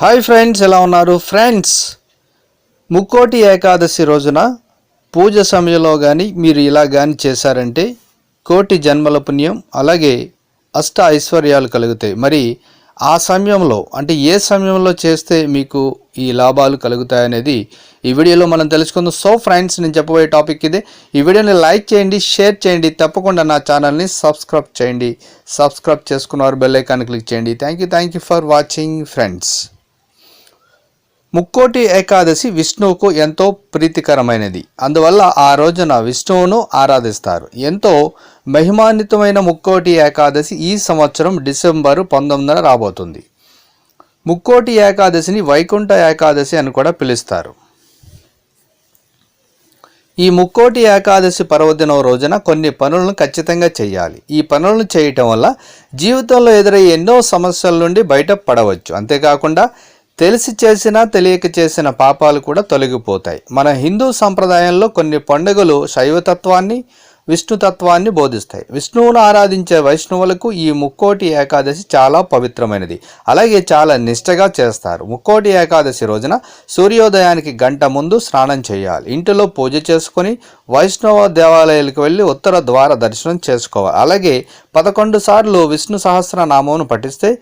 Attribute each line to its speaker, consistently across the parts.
Speaker 1: Hi friends ఎలా ఉన్నారు? Friends Mukkoti Ekadashi రోజున పూజ సమయంలో కానీ మీరు ఇలా కానీ చేశారంటే కోటి జన్మల పుణ్యం అలాగే అష్ట ఐశ్వర్యాలు కలుగుతాయి. మరి ఆ సమయంలో అంటే ఏ సమయంలో చేస్తే మీకు ఈ లాభాలు కలుగుతాయనేది ఈ వీడియోలో మనం తెలుసుకుందాం. సో ఫ్రెండ్స్ నేను చెప్పబోయే టాపిక్ ఇదే. ఈ వీడియోని లైక్ చేయండి షేర్ చేయండి తప్పకుండా నా ఛానల్ని సబ్స్క్రైబ్ చేయండి. సబ్స్క్రైబ్ చేసుకున్నవారు బెల్ ఐకాన్ క్లిక్ చేయండి. Thank you thank you for watching friends. Mukkoti Ekadashi విష్ణువుకు ఎంతో ప్రీతికరమైనది. అందువల్ల ఆ రోజున విష్ణువును ఆరాధిస్తారు. ఎంతో మహిమాన్వితమైన ముక్కోటి ఏకాదశి ఈ సంవత్సరం డిసెంబరు పంతొమ్మిదిన రాబోతుంది. ముక్కోటి ఏకాదశిని వైకుంఠ ఏకాదశి అని కూడా పిలుస్తారు. ఈ ముక్కోటి ఏకాదశి పర్వదినం రోజున కొన్ని పనులను ఖచ్చితంగా చేయాలి. ఈ పనులను చేయటం వల్ల జీవితంలో ఎదురయ్యే ఎన్నో సమస్యల నుండి బయటపడవచ్చు. అంతేకాకుండా తెలిసి చేసినా తెలియక చేసిన పాపాలు కూడా తొలగిపోతాయి. మన హిందూ సంప్రదాయంలో కొన్ని పండుగలు శైవతత్వాన్ని విష్ణుతత్వాన్ని బోధిస్తాయి. విష్ణువును ఆరాధించే వైష్ణవులకు ఈ ముక్కోటి ఏకాదశి చాలా పవిత్రమైనది. అలాగే చాలా నిష్టగా చేస్తారు. ముక్కోటి ఏకాదశి రోజున సూర్యోదయానికి గంట ముందు స్నానం చేయాలి. ఇంటిలో పూజ చేసుకొని వైష్ణవ దేవాలయాలకు వెళ్ళి ఉత్తర ద్వార దర్శనం చేసుకోవాలి. అలాగే పదకొండు సార్లు విష్ణు సహస్రనామమును పఠిస్తే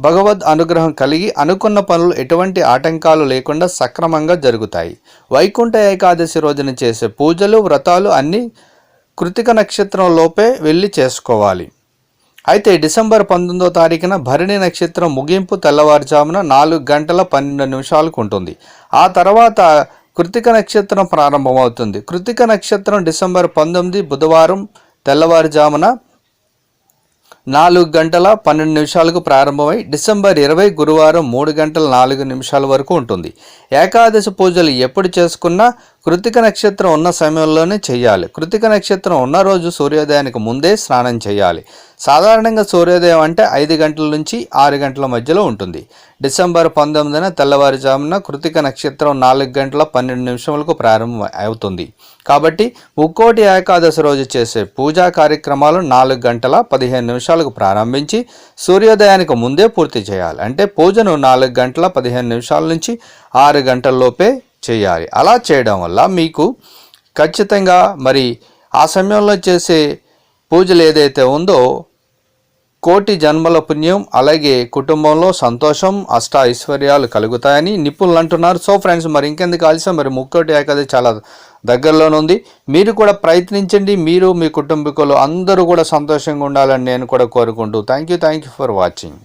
Speaker 1: భగవద్ అనుగ్రహం కలిగి అనుకున్న పనులు ఎటువంటి ఆటంకాలు లేకుండా సక్రమంగా జరుగుతాయి. వైకుంఠ ఏకాదశి రోజున చేసే పూజలు వ్రతాలు అన్నీ కృతిక నక్షత్రం లోపే వెళ్ళి చేసుకోవాలి. అయితే డిసెంబర్ పంతొమ్మిదో తారీఖున భరణి నక్షత్రం ముగింపు తెల్లవారుజామున నాలుగు గంటల పన్నెండు నిమిషాలకు ఉంటుంది. ఆ తర్వాత కృతిక నక్షత్రం ప్రారంభమవుతుంది. కృతిక నక్షత్రం డిసెంబర్ పంతొమ్మిది బుధవారం తెల్లవారుజామున నాలుగు గంటల పన్నెండు నిమిషాలకు ప్రారంభమై డిసెంబర్ ఇరవై గురువారం మూడు గంటల నాలుగు నిమిషాల వరకు ఉంటుంది. ఏకాదశి పూజలు ఎప్పుడు చేసుకున్నా కృతిక నక్షత్రం ఉన్న సమయంలోనే చేయాలి కృతిక నక్షత్రం ఉన్న రోజు సూర్యోదయానికి ముందే స్నానం చేయాలి సాధారణంగా సూర్యోదయం అంటే ఐదు గంటల నుంచి ఆరు గంటల మధ్యలో ఉంటుంది. డిసెంబర్ పంతొమ్మిదిన తెల్లవారుజామున కృతిక నక్షత్రం నాలుగు గంటల పన్నెండు నిమిషములకు ప్రారంభం అవుతుంది. కాబట్టి ముక్కోటి ఏకాదశి రోజు చేసే పూజా కార్యక్రమాలు నాలుగు గంటల పదిహేను నిమిషాలకు ప్రారంభించి సూర్యోదయానికి ముందే పూర్తి చేయాలి. అంటే పూజను నాలుగు గంటల పదిహేను నిమిషాల నుంచి ఆరు గంటల్లోపే చేయాలి. అలా చేయడం వల్ల మీకు ఖచ్చితంగా మరి ఆ సమయంలో చేసే పూజలు ఏదైతే ఉందో కోటి జన్మల పుణ్యం అలాగే కుటుంబంలో సంతోషం అష్ట ఐశ్వర్యాలు కలుగుతాయని నిపుణులు అంటున్నారు. సో ఫ్రెండ్స్ మరి ఇంకెందుకు ఆలస్యం? మరి ముక్కోటి ఏకాది చాలా దగ్గరలోనే ఉంది. మీరు కూడా ప్రయత్నించండి. మీరు మీ కుటుంబీకులు అందరూ కూడా సంతోషంగా ఉండాలని నేను కూడా కోరుకుంటూ thank you thank you for watching.